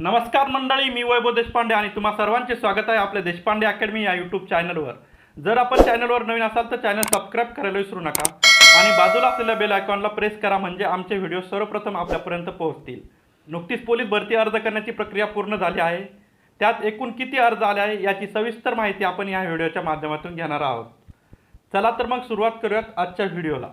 नमस्कार मंडळी मी वैभव देशपांडे आणि तुम्हा सर्वांचे स्वागत आहे आपल्या देशपांडे अकॅडमी या यूट्यूब चॅनलवर जर आपण चॅनलवर नवीन असाल तर चॅनल सबस्क्राईब करायला विसरू नका आणि बाजूला असलेल्या बेल आयकॉनला प्रेस करा म्हणजे आमचे व्हिडिओ सर्वप्रथम आपल्यापर्यंत पोहोचतील. नुकतीच पोलीस भरती अर्ज करण्याची प्रक्रिया पूर्ण झाली आहे. त्यात एकूण किती अर्ज आले आहे याची सविस्तर माहिती आपण या व्हिडिओच्या माध्यमातून घेणार आहोत. चला तर मग सुरुवात करूयात आजच्या व्हिडिओला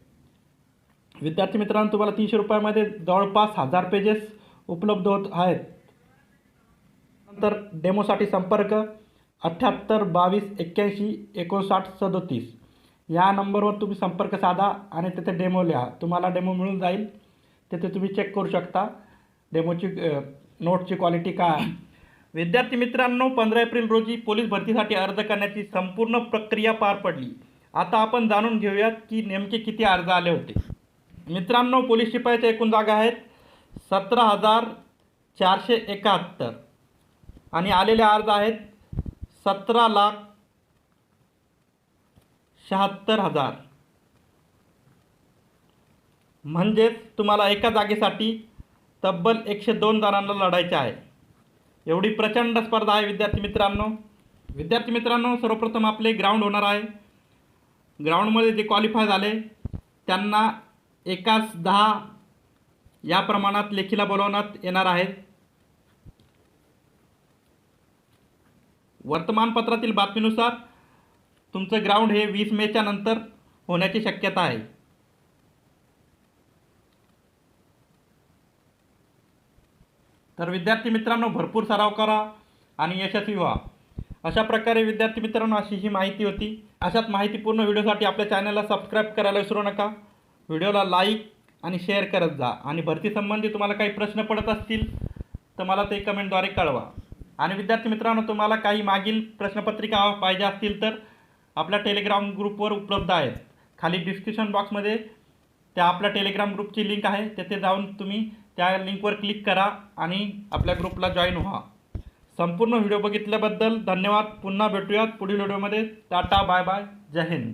विद्यार्थी मित्रांनो तुम्हाला तीनशे रुपयामध्ये जवळपास हजार पेजेस उपलब्ध होत आहेत. नंतर डेमोसाठी संपर्क अठ्ठ्याहत्तर बावीस एक्क्याऐंशी एकोणसाठ सदोतीस. या नंबरवर तुम्ही संपर्क साधा आणि तिथे डेमो लिहा. तुम्हाला डेमो मिळून जाईल. तेथे तुम्ही चेक करू शकता. डेमोची नोटची क्वालिटी काय आहे. विद्यार्थी मित्रांनो पंधरा एप्रिल रोजी पोलीस भरतीसाठी अर्ज करण्याची संपूर्ण प्रक्रिया पार पडली. आता आपण जाणून घेऊयात की नेमके किती अर्ज आले होते. मित्रांनो पोलीस शिपायाच्या एकूण जागा आहेत. सतरा हजार चारशे एकाहत्तर. आणि आलेले अर्ज आहेत सतरा लाख शहात्तर हजार. म्हणजेच तुम्हाला एका जागेसाठी तब्बल एकशे दोन जणांना लढायचे आहे. एवढी प्रचंड स्पर्धा आहे विद्यार्थी मित्रांनो. विद्यार्थी मित्रांनो सर्वप्रथम आपले ग्राउंड होणार आहे. ग्राउंडमध्ये जे क्वालिफाय झाले त्यांना एकाच दहा या प्रमाणात लेखीला बोलवण्यात येणार आहेत वर्तमानपत्रातील बातमीनुसार तुमचं ग्राउंड हे वीस मेच्या नंतर होण्याची शक्यता आहे. तर विद्यार्थी मित्रांनो भरपूर सराव करा आणि यशस्वी व्हा. अशा प्रकारे विद्यार्थी मित्रांनो अशी ही माहिती होती. अशाच माहितीपूर्ण व्हिडिओसाठी आपल्या चॅनलला सबस्क्राईब करायला विसरू नका. व्हिडिओला लाईक आणि शेअर करत जा. आणि भरतीसंबंधी तुम्हाला काही प्रश्न पडत असतील तर मला ते कमेंटद्वारे कळवा. आणि विद्यार्थी मित्रांनो तुम्हाला काही मागील प्रश्नपत्रिका पाहिजे असतील तर आपल्या टेलिग्राम ग्रुपवर उपलब्ध आहेत. खाली डिस्क्रिप्शन बॉक्समध्ये त्या आपल्या टेलिग्राम ग्रुपची लिंक आहे. तेथे जाऊन तुम्ही त्या लिंकवर क्लिक करा आणि आपल्या ग्रुपला जॉईन व्हा. संपूर्ण व्हिडिओ बघितल्याबद्दल धन्यवाद. पुन्हा भेटूयात पुढील व्हिडिओमध्ये. टाटा बाय बाय जय हिंद.